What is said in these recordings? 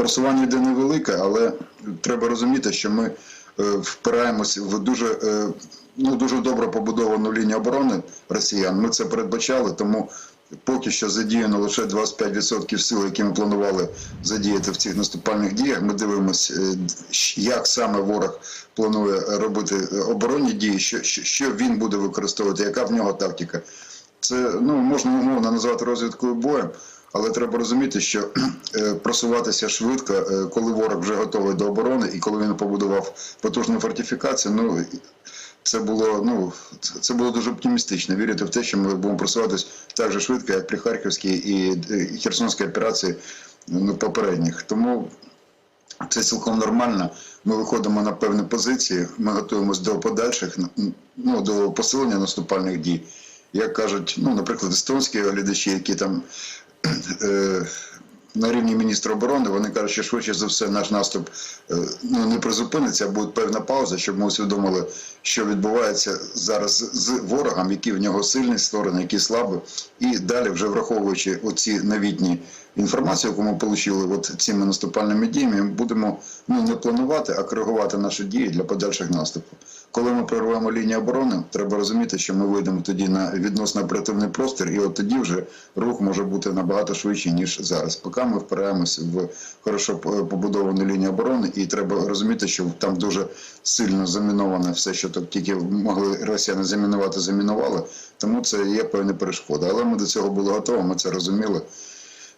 просування йде невелике, але треба розуміти, що ми е, впираємось в дуже, е, ну, дуже добре побудовану лінію оборони росіян. Ми це передбачали, тому поки що задіяно лише 25% сил, які ми планували задіяти в цих наступальних діях. Ми дивимося, як саме ворог планує робити е, оборонні дії, що, що він буде використовувати, яка в нього тактика. Це ну можна умовно назвати розвідкою боєм, але треба розуміти, що е, просуватися швидко, е, коли ворог вже готовий до оборони, і коли він побудував потужну фортифікацію, ну це було ну це- було дуже оптимістично. Вірити в те, що ми будемо просуватися так же швидко, як при Харківській і Херсонській операції ну, попередніх. Тому це цілком нормально. Ми виходимо на певні позиції, ми готуємося до подальших ну, до посилення наступальних дій. Як кажуть, ну, наприклад, естонські глядачі, які там на рівні міністра оборони, вони кажуть, що швидше за все наш наступ е, ну, не призупиниться, а буде певна пауза, щоб ми усвідомили, що відбувається зараз з ворогом, які в нього сильні сторони, які слабі. І далі, вже враховуючи оці новітні інформацію, яку ми отримали от цими наступальними діями, будемо ну, не планувати, а коригувати наші дії для подальших наступів. Коли ми прорвемо лінію оборони, треба розуміти, що ми вийдемо тоді на відносно оперативний простір, і от тоді вже рух може бути набагато швидший, ніж зараз. Поки ми впираємося в хорошо побудовану лінію оборони, і треба розуміти, що там дуже сильно заміноване все, що тут тільки могли росіяни замінувати, замінували. Тому це є певні перешкоди. Але ми до цього були готові, ми це розуміли.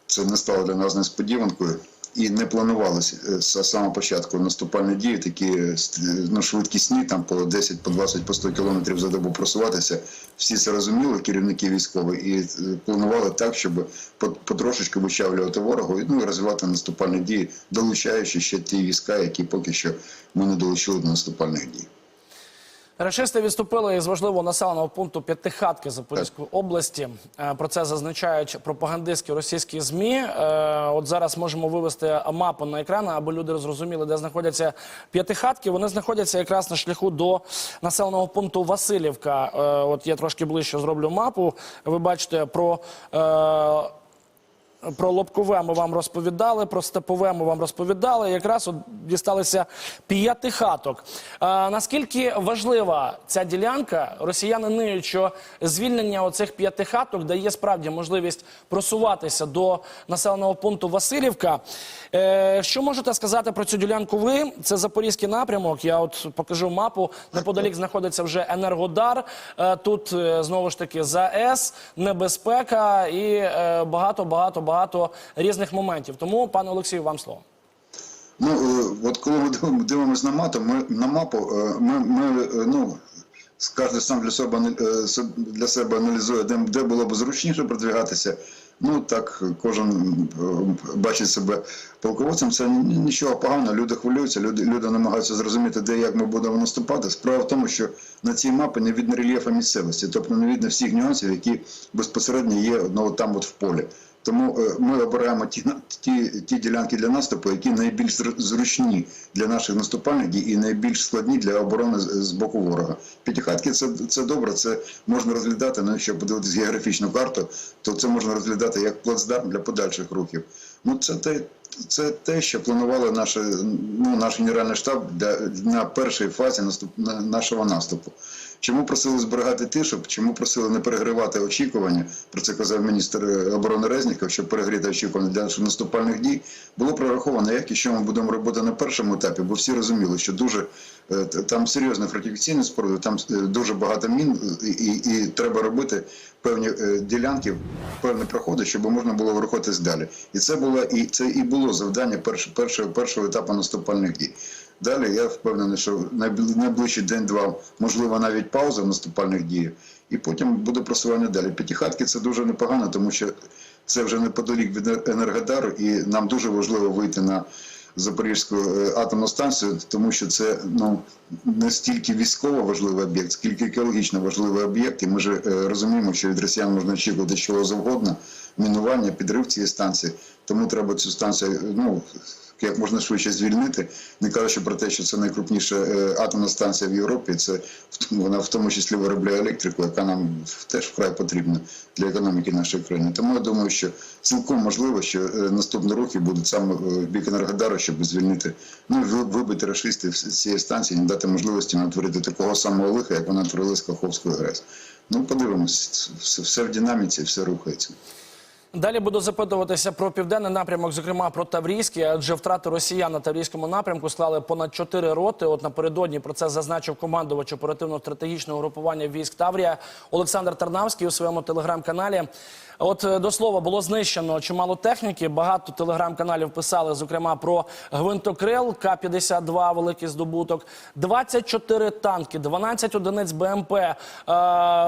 Це не стало для нас несподіванкою. І не планувалося е, з самого початку наступальні дії, такі е, ну, швидкісні, там по 10, по 20, по 100 кілометрів за добу просуватися. Всі це розуміли, керівники військові, і е, планували так, щоб по- потрошечку вичавлювати ворогу ну, і розвивати наступальні дії, долучаючи ще ті війська, які поки що ми не долучили до наступальних дій. Рашисти відступили із важливого населеного пункту П'ятихатки Запорізької області. Е, Про це зазначають пропагандистські російські змі. Е, От зараз можемо вивести мапу на екран, аби люди зрозуміли, де знаходяться п'ятихатки. Вони знаходяться якраз на шляху до населеного пункту Васильівка. Е, От я трошки ближче зроблю мапу. Ви бачите про. Про лобкове ми вам розповідали, про степове ми вам розповідали. Якраз от дісталися п'яти хаток. А, наскільки важлива ця ділянка? Росіяни ниють, що звільнення оцих п'яти хаток дає справді можливість просуватися до населеного пункту Васильівка. Е, що можете сказати про цю ділянку? Ви це запорізький напрямок. Я от покажу мапу. Неподалік знаходиться вже Енергодар. Е, тут е, знову ж таки ЗАЕС, небезпека і багато-багато. е, багато, різних моментів. Тому, пане Олексію, вам слово. Ну, е, от коли ми дивимося на мапу, ми на мапу, е, ми, ми е, ну, кожен сам для себе для себе аналізує, де, де було б зручніше продвигатися. Ну так кожен бачить себе полководцем. Це нічого поганого. Люди хвилюються, люди, люди намагаються зрозуміти, де як ми будемо наступати. Справа в тому, що на цій мапі не видно рельєфа місцевості, тобто не видно всіх нюансів, які безпосередньо є ну, там, от в полі. Тому е, ми обираємо ті, ті, ті ділянки для наступу, які найбільш зручні для наших наступальних дій і найбільш складні для оборони з боку ворога. П'ятихатки це, це добре, це можна розглядати. Ну, якщо подивитися географічну карту, то це можна розглядати як плацдарм для подальших рухів. Ну це те, це те, що планували наше, ну, наш генеральний штаб для, на першій фазі наступ, нашого наступу. Чому просили зберігати тишу? Чому просили не перегривати очікування? Про це казав міністр е, оборони Резніков, щоб перегріти очікування для наших наступальних дій. Було прораховано, як і що ми будемо робити на першому етапі, бо всі розуміли, що дуже е, там серйозні фортифікаційні споруди, там е, дуже багато мін, і, і, і треба робити певні ділянки, певні проходи, щоб можна було рухатись далі. І це було і це і було завдання першого першого, першого етапу наступальних дій. Далі я впевнений, що найбл- найближчий день-два, можливо, навіть пауза в наступальних діях, і потім буде просування далі. П'ятихатки це дуже непогано, тому що це вже неподалік від Енергодару, і нам дуже важливо вийти на Запорізьку е, атомну станцію, тому що це ну не стільки військово важливий об'єкт, скільки екологічно важливий об'єкт. І ми ж е, розуміємо, що від росіян можна очікувати чого завгодно, мінування, підрив цієї станції. Тому треба цю станцію ну як можна швидше звільнити, не кажучи про те, що це найкрупніша е, атомна станція в Європі. Це вона в тому числі виробляє електрику, яка нам теж вкрай потрібна для економіки нашої країни. Тому я думаю, що цілком можливо, що е, наступні роки будуть саме е, в бік Енергодару, щоб звільнити, ну вибити рашистів з цієї станції, не дати можливості натворити такого самого лиха, як вона творила з Каховською ГРЕС. Ну, подивимось, все в динаміці, все рухається. Далі буду запитуватися про південний напрямок, зокрема про Таврійський, адже втрати росіян на Таврійському напрямку склали понад 4 роти. От напередодні про це зазначив командувач оперативно-стратегічного групування військ Таврія Олександр Тарнавський у своєму телеграм-каналі. От е, до слова було знищено чимало техніки. Багато телеграм-каналів писали, зокрема, про гвинтокрил К-52, великий здобуток, 24 танки, 12 одиниць БМП, е,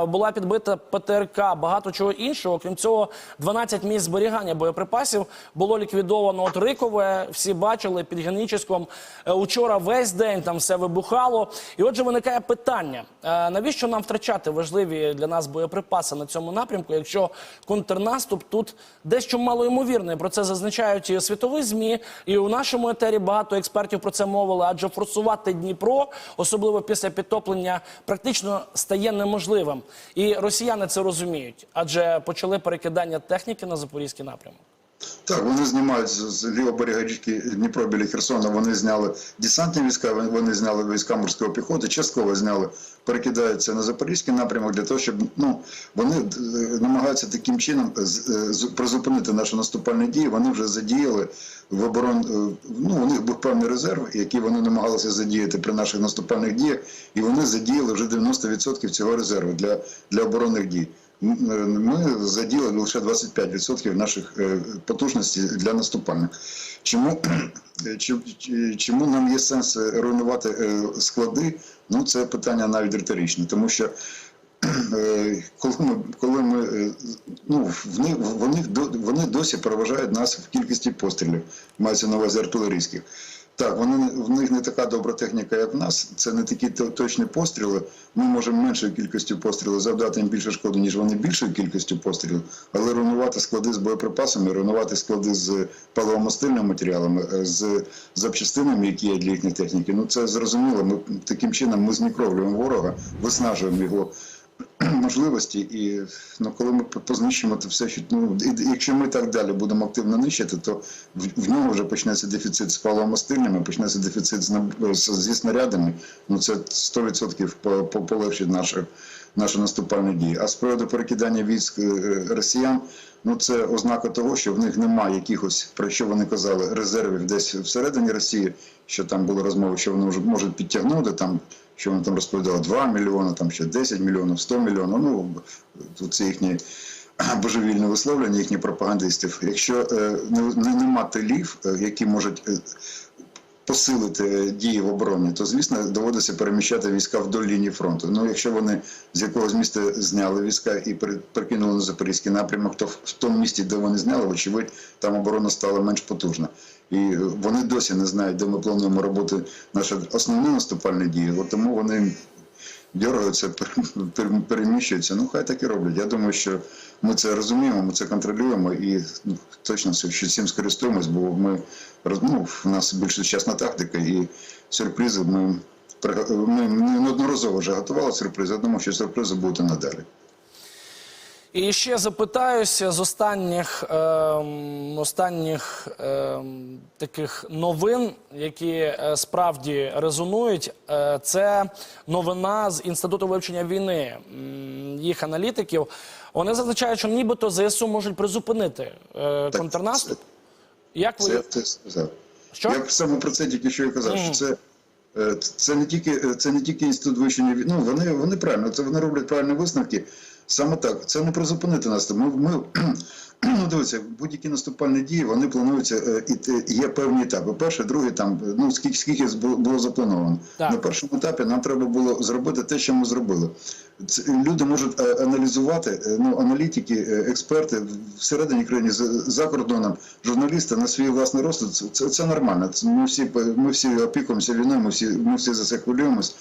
була підбита ПТРК, багато чого іншого. Крім цього, 12 місць зберігання боєприпасів було ліквідовано. От Рикове, всі бачили під Геніческом. Е, Учора весь день там все вибухало. І отже, виникає питання: е, навіщо нам втрачати важливі для нас боєприпаси на цьому напрямку, якщо контрнаступ тут дещо малоймовірний. Про це зазначають і світові змі, і у нашому етері багато експертів про це мовили. Адже форсувати Дніпро, особливо після підтоплення, практично стає неможливим. І росіяни це розуміють, адже почали перекидання техніки на запорізький напрямок. Так, вони знімають з, лівого берега річки Дніпро біля Херсона. Вони зняли десантні війська, вони- зняли війська морської піхоти, частково зняли, перекидаються на запорізький напрямок для того, щоб ну вони е, намагаються таким чином е, з- призупинити наші наступальні дії. Вони вже задіяли в оборон. е, Ну у них був певний резерв, який вони намагалися задіяти при наших наступальних діях, і вони задіяли вже 90% цього резерву для, для оборонних дій. Ми задіяли лише 25% наших е, потужностей для наступальних. Чому, чи- чому нам є сенс е, руйнувати склади? Ну це питання навіть риторичне, тому що коли ми, коли ми ну, вони, до- вони досі переважають нас в кількості пострілів, мається на увазі артилерійських. Так, вони в них не така добра техніка, як в нас. Це не такі точні постріли. Ми можемо меншою кількістю пострілів завдати їм більше шкоди, ніж вони більшою кількістю пострілів. Але руйнувати склади з боєприпасами, руйнувати склади з паливомастильними матеріалами, е, з запчастинами, які є для їхньої техніки. Ну це зрозуміло. Ми таким чином ми знікровлюємо ворога, виснажуємо його можливості, і ну, коли ми познищимо це все, що ну і, якщо ми так далі будемо активно нищити, то в, в нього вже почнеться дефіцит з паливомастильними, почнеться дефіцит з, зі снарядами. Ну це 100% по- по- полегшить наше, наші наступальні дії. А з приводу перекидання військ е, росіян. Ну, це ознака того, що в них немає якихось, про що вони казали, резервів десь всередині Росії, що там були розмови, що вони можуть підтягнути там, що вони там розповідали 2 мільйони, там ще 10 мільйонів, 100 мільйонів. Ну тут це їхні божевільне висловлення їхніх пропагандистів. Якщо е, не, не, нема тилів, е, які можуть е, посилити дії в обороні, то звісно доводиться переміщати війська вдоль лінії фронту. Ну, якщо вони з якогось міста зняли війська і прикинули на запорізький напрямок, то в тому місті, де вони зняли, вочевидь, там оборона стала менш потужна. І вони досі не знають, де ми плануємо робити наші основні наступальні дії. Тому вони дергаються, пер- пер- переміщуються. Ну, хай так і роблять. Я думаю, що ми це розуміємо, ми це контролюємо і ну, точно що цим скористуємось, бо ми ну, в нас більш сучасна тактика і сюрпризи ми. Ми неодноразово вже готували сюрпризи. Я думаю, що сюрпризи будуть надалі. І ще запитаюся з останніх, ем, останніх ем, таких новин, які е, справді резонують. Е, це новина з інституту вивчення війни. Їх аналітиків. Вони зазначають, що нібито ЗСУ можуть призупинити е, контрнаступ. Як ви Це ти сказав. Що? Я саме про це тільки що і казав, що це. е, Це не тільки це не тільки інститут вивчення війни. Ну вони вони правильно, це вони роблять правильні висновки. Саме так, це не призупинити нас. Ми, ми ну дивіться, будь-які наступальні дії вони плануються. е, І те- є певні етапи. Перший, другий там е, ну скільки скільки було заплановано. Так. На першому етапі нам треба було зробити те, що ми зробили. Це, люди можуть е, аналізувати, е, ну аналітики, е, експерти всередині країни за- за кордоном, журналісти на свій власний розсуд. Це, це, це нормально. Це ми всі ми всі опікуємося війною, ми всі ми всі за це хвилюємось.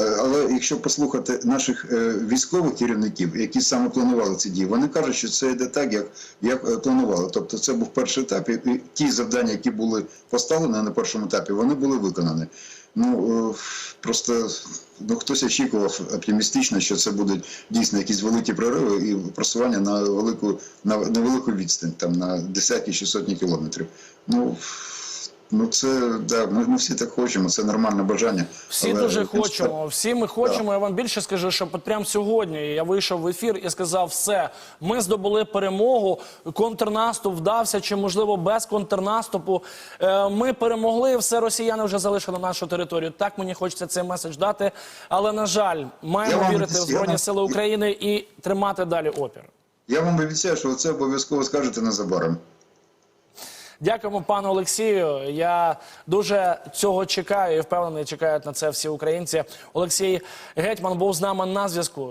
Е, Але якщо послухати наших е, військових керівників, які саме планували ці дії, вони кажуть, що це йде так, як, як е, планували. Тобто це був перший етап, і ті завдання, які були поставлені на першому етапі, вони були виконані. Ну просто ну хтось очікував оптимістично, що це будуть дійсно якісь великі прориви і просування на велику на, на велику відстань, там на десятки чи сотні кілометрів. Ну ну це да, ми, ми всі так хочемо, це нормальне бажання. Всі Але дуже хочемо. Всі ми хочемо. Я вам більше скажу, що прямо сьогодні я вийшов в ефір і сказав: все, ми здобули перемогу. Контрнаступ вдався, чи можливо без контрнаступу. Е, Ми перемогли. Все росіяни вже залишили нашу територію. Так мені хочеться цей меседж дати. Але на жаль, Я маємо вам вірити в збройні я- сили України і тримати далі опір. Я вам обіцяю, що це обов'язково скажете незабаром. Дякуємо, пану Олексію. Я дуже цього чекаю і впевнений, чекають на це всі українці. Олексій Гетьман був з нами на зв'язку.